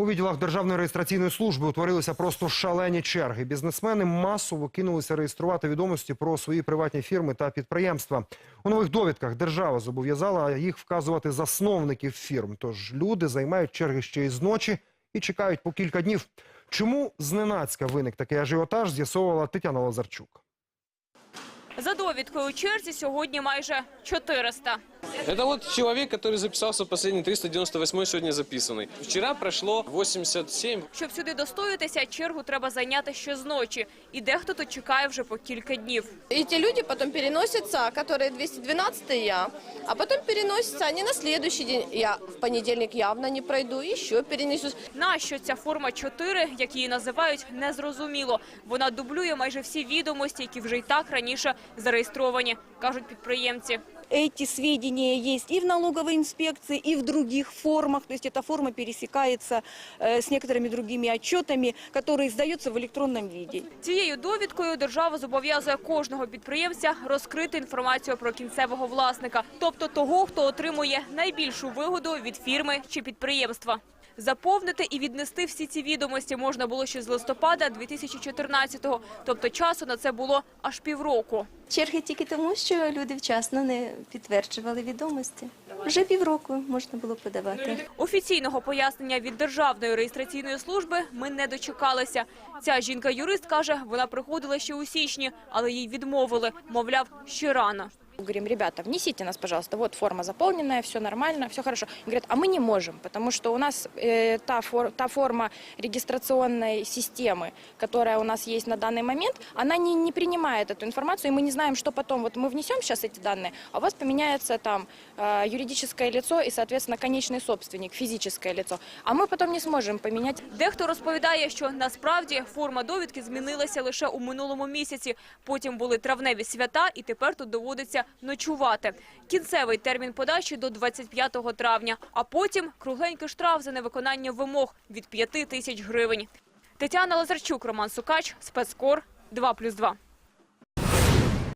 У відділах Державної реєстраційної служби утворилися просто шалені черги. Бізнесмени масово кинулися реєструвати відомості про свої приватні фірми та підприємства. У нових довідках держава зобов'язала їх вказувати засновників фірм. Тож люди займають черги ще й з ночі і чекають по кілька днів. Чому зненацька виник такий ажіотаж, з'ясовувала Тетяна Лазарчук. За довідкою черзі сьогодні майже 400. Это вот человек, который записался в последний 398 сегодня записанный. Вчера прошло 87. Щоб сюди достоятися, чергу треба зайняти ще з ночі. І дехто тут чекає вже по кілька днів. Эти люди потом переносятся, которые 212 я, а потом переносятся они на следующий день. Я в понедельник явно не пройду, еще перенесусь. Нащо ця форма 4, як її називають, незрозуміло. Вона дублює майже всі відомості, які вже й так раніше зареєстровані, кажуть підприємці. Эти сведения есть и в налоговой инспекции, и в других формах. То есть эта форма пересекается э, с некоторыми другими отчетами, которые издаются в электронном виде. Цією довідкою держава зобов'язує кожного підприємця розкрити інформацію про кінцевого власника, тобто того, хто отримує найбільшу вигоду від фірми чи підприємства. Заповнити і віднести всі ці відомості можна було ще з листопада 2014-го, тобто часу на це було аж півроку. Черги тільки тому, що люди вчасно не підтверджували відомості. Вже півроку можна було подавати. Офіційного пояснення від Державної реєстраційної служби ми не дочекалися. Ця жінка-юрист каже, вона приходила ще у січні, але їй відмовили, мовляв, ще рано. Говорим, ребята, внесите нас, пожалуйста, вот форма заполненная, все нормально, все хорошо. Говорят, а мы не можем, потому что у нас э, та, фор- та форма регистрационной системы, которая у нас есть на данный момент, она не, не принимает эту информацию, и мы не знаем, что потом. Вот мы внесем сейчас эти данные, а у вас поменяется там э, юридическое лицо и, соответственно, конечный собственник, физическое лицо. А мы потом не сможем поменять Дехто розповідає, що насправді форма довідки змінилася лише у минулому місяці. Потім були травневі свята, і тепер тут доводиться ночувати. Кінцевий термін подачі до 25 травня, а потім кругленький штраф за невиконання вимог від 5 тисяч гривень. Тетяна Лазарчук, Роман Сукач, спецкор 2+,2.